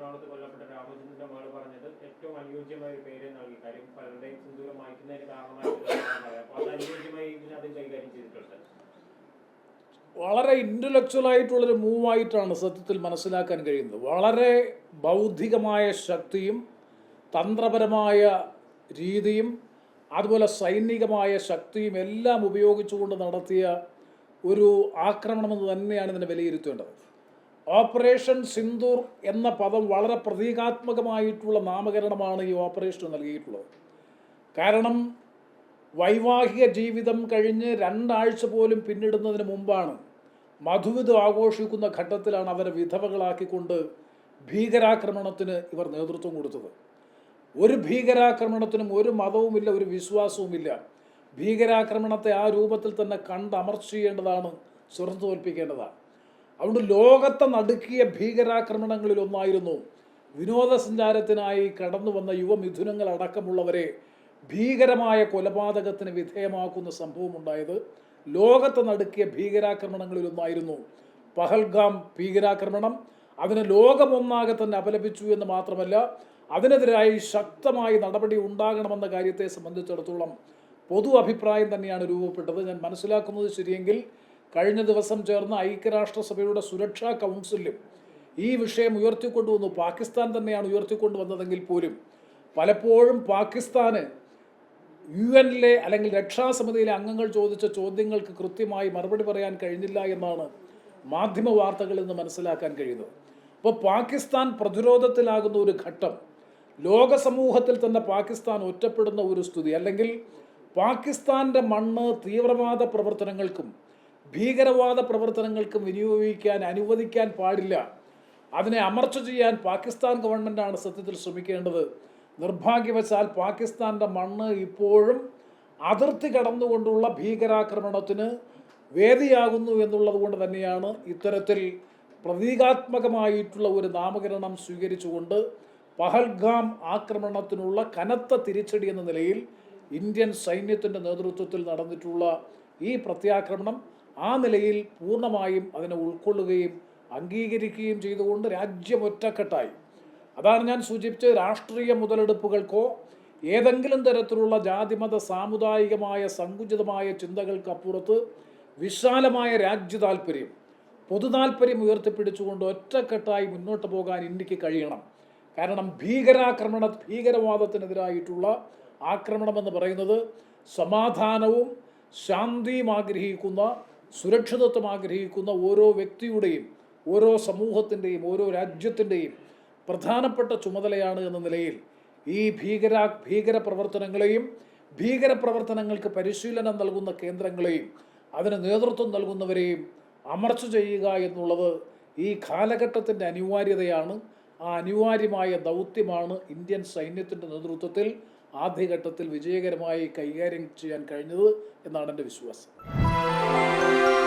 എറണാകുളത്ത് കൊല്ലപ്പെട്ട രാമചന്ദ്രന്റെ മകൾ പറഞ്ഞത് ഏറ്റവും അനുയോജ്യമായ ഒരു പേര് നൽകി കാര്യം. പലരുടെയും സിന്ദൂരം മായ്ക്കുന്നതിന് കാരണമായിട്ടുള്ള അത് അനുയോജ്യമായി കൈകാര്യം ചെയ്തിട്ടുണ്ട്. വളരെ ഇന്റലക്ച്വൽ ആയിട്ടുള്ളൊരു മൂവായിട്ടാണ് സത്യത്തിൽ മനസ്സിലാക്കാൻ കഴിയുന്നത്. വളരെ ബൗദ്ധികമായ ശക്തിയും തന്ത്രപരമായ രീതിയും അതുപോലെ സൈനികമായ ശക്തിയും എല്ലാം ഉപയോഗിച്ചുകൊണ്ട് നടത്തിയ ഒരു ആക്രമണമെന്ന് തന്നെയാണ് ഇതിനെ വിലയിരുത്തേണ്ടത്. ഓപ്പറേഷൻ സിന്ദൂർ എന്ന പദം വളരെ പ്രതീകാത്മകമായിട്ടുള്ള നാമകരണമാണ് ഈ ഓപ്പറേഷന് നൽകിയിട്ടുള്ളത്. കാരണം വൈവാഹിക ജീവിതം കഴിഞ്ഞ് രണ്ടാഴ്ച പോലും പിന്നിടുന്നതിന് മുമ്പാണ് മധുവിത് ആഘോഷിക്കുന്ന ഘട്ടത്തിലാണ് അവരെ വിധവകളാക്കിക്കൊണ്ട് ഭീകരാക്രമണത്തിന് ഇവർ നേതൃത്വം കൊടുത്തത്. ഒരു ഭീകരാക്രമണത്തിനും ഒരു മതവുമില്ല ഒരു വിശ്വാസവുമില്ല. ഭീകരാക്രമണത്തെ ആ രൂപത്തിൽ തന്നെ കണ്ടമർച്ച ചെയ്യേണ്ടതാണ് സ്വർണ തോൽപ്പിക്കേണ്ടതാണ് അതുകൊണ്ട് ലോകത്തെ നടുക്കിയ ഭീകരാക്രമണങ്ങളിൽ ഒന്നായിരുന്നു വിനോദസഞ്ചാരത്തിനായി കടന്നു വന്ന യുവമിഥുനങ്ങൾ അടക്കമുള്ളവരെ ഭീകരമായ കൊലപാതകത്തിന് വിധേയമാക്കുന്ന സംഭവം ഉണ്ടായത് ലോകത്തെ നടുക്കിയ ഭീകരാക്രമണങ്ങളിൽ ഒന്നായിരുന്നു. പഹൽഗാം ഭീകരാക്രമണം. അതിനെ ലോകമൊന്നാകെ തന്നെ അപലപിച്ചു എന്ന് മാത്രമല്ല അതിനെതിരായി ശക്തമായി നടപടി ഉണ്ടാകണമെന്ന കാര്യത്തെ സംബന്ധിച്ചിടത്തോളം പൊതു അഭിപ്രായം തന്നെയാണ് രൂപപ്പെട്ടത്. ഞാൻ മനസ്സിലാക്കുന്നത് ശരിയെങ്കിൽ കഴിഞ്ഞ ദിവസം ചേർന്ന ഐക്യരാഷ്ട്രസഭയുടെ സുരക്ഷാ കൗൺസിലും ഈ വിഷയം ഉയർത്തിക്കൊണ്ടുവന്നു. പാകിസ്ഥാൻ തന്നെയാണ് ഉയർത്തിക്കൊണ്ടുവന്നതെങ്കിൽ പോലും പലപ്പോഴും പാകിസ്ഥാന് യു എനിലെ അല്ലെങ്കിൽ രക്ഷാസമിതിയിലെ അംഗങ്ങൾ ചോദിച്ച ചോദ്യങ്ങൾക്ക് കൃത്യമായി മറുപടി പറയാൻ കഴിഞ്ഞില്ല എന്നാണ് മാധ്യമ വാർത്തകളിൽ നിന്ന് മനസ്സിലാക്കാൻ കഴിയുന്നത്. അപ്പോൾ പാകിസ്ഥാൻ പ്രതിരോധത്തിലാകുന്ന ഒരു ഘട്ടം ലോക സമൂഹത്തിൽ തന്നെ പാകിസ്ഥാൻ ഒറ്റപ്പെടുന്ന ഒരു സ്ഥിതി അല്ലെങ്കിൽ പാകിസ്ഥാന്റെ മണ്ണ് തീവ്രവാദ പ്രവർത്തനങ്ങൾക്കും ഭീകരവാദ പ്രവർത്തനങ്ങൾക്ക് വിനിയോഗിക്കാൻ അനുവദിക്കാൻ പാടില്ല. അതിനെ അമർച്ച ചെയ്യാൻ പാകിസ്ഥാൻ ഗവൺമെന്റാണ് സത്യത്തിൽ ശ്രമിക്കേണ്ടത്. നിർഭാഗ്യവശാൽ പാകിസ്ഥാന്റെ മണ്ണ് ഇപ്പോഴും അതിർത്തി കടന്നുകൊണ്ടുള്ള ഭീകരാക്രമണത്തിന് വേദിയാകുന്നു എന്നുള്ളത് കൊണ്ട് തന്നെയാണ് ഇത്തരത്തിൽ പ്രതീകാത്മകമായിട്ടുള്ള ഒരു നാമകരണം സ്വീകരിച്ചുകൊണ്ട് പഹൽഗാം ആക്രമണത്തിനുള്ള കനത്ത തിരിച്ചടി എന്ന നിലയിൽ ഇന്ത്യൻ സൈന്യത്തിന്റെ നേതൃത്വത്തിൽ നടന്നിട്ടുള്ള ഈ പ്രത്യാക്രമണം ആ നിലയിൽ പൂർണമായും അതിനെ ഉൾക്കൊള്ളുകയും അംഗീകരിക്കുകയും ചെയ്തുകൊണ്ട് രാജ്യം ഒറ്റക്കെട്ടായി. അതാണ് ഞാൻ സൂചിപ്പിച്ച രാഷ്ട്രീയ മുതലെടുപ്പുകൾക്കോ ഏതെങ്കിലും തരത്തിലുള്ള ജാതിമത സാമുദായികമായ സങ്കുചിതമായ ചിന്തകൾക്കപ്പുറത്ത് വിശാലമായ രാജ്യ താല്പര്യം പൊതു താല്പര്യം ഉയർത്തിപ്പിടിച്ചുകൊണ്ട് ഒറ്റക്കെട്ടായി മുന്നോട്ട് പോകാൻ ഇന്ത്യയ്ക്ക് കഴിയണം. കാരണം ഭീകരാക്രമണ ഭീകരവാദത്തിനെതിരായിട്ടുള്ള ആക്രമണമെന്ന് പറയുന്നത് സമാധാനവും ശാന്തിയും ആഗ്രഹിക്കുന്ന സുരക്ഷിതത്വം ആഗ്രഹിക്കുന്ന ഓരോ വ്യക്തിയുടെയും ഓരോ സമൂഹത്തിന്റെയും ഓരോ രാജ്യത്തിന്റെയും പ്രധാനപ്പെട്ട ചുമതലയാണ് എന്ന നിലയിൽ ഈ ഭീകര ഭീകര പ്രവർത്തനങ്ങളെയും ഭീകര പ്രവർത്തനങ്ങൾക്ക് പരിശീലനം നൽകുന്ന കേന്ദ്രങ്ങളെയും അതിന് നേതൃത്വം നൽകുന്നവരെയും അമർച്ച ചെയ്യുക എന്നുള്ളത് ഈ കാലഘട്ടത്തിന്റെ അനിവാര്യതയാണ്. ആ അനിവാര്യമായ ദൗത്യമാണ് ഇന്ത്യൻ സൈന്യത്തിന്റെ നേതൃത്വത്തിൽ ആദ്യഘട്ടത്തിൽ വിജയകരമായി കൈകാര്യം ചെയ്യാൻ കഴിഞ്ഞത് എന്നാണ് എന്റെ വിശ്വാസം. Música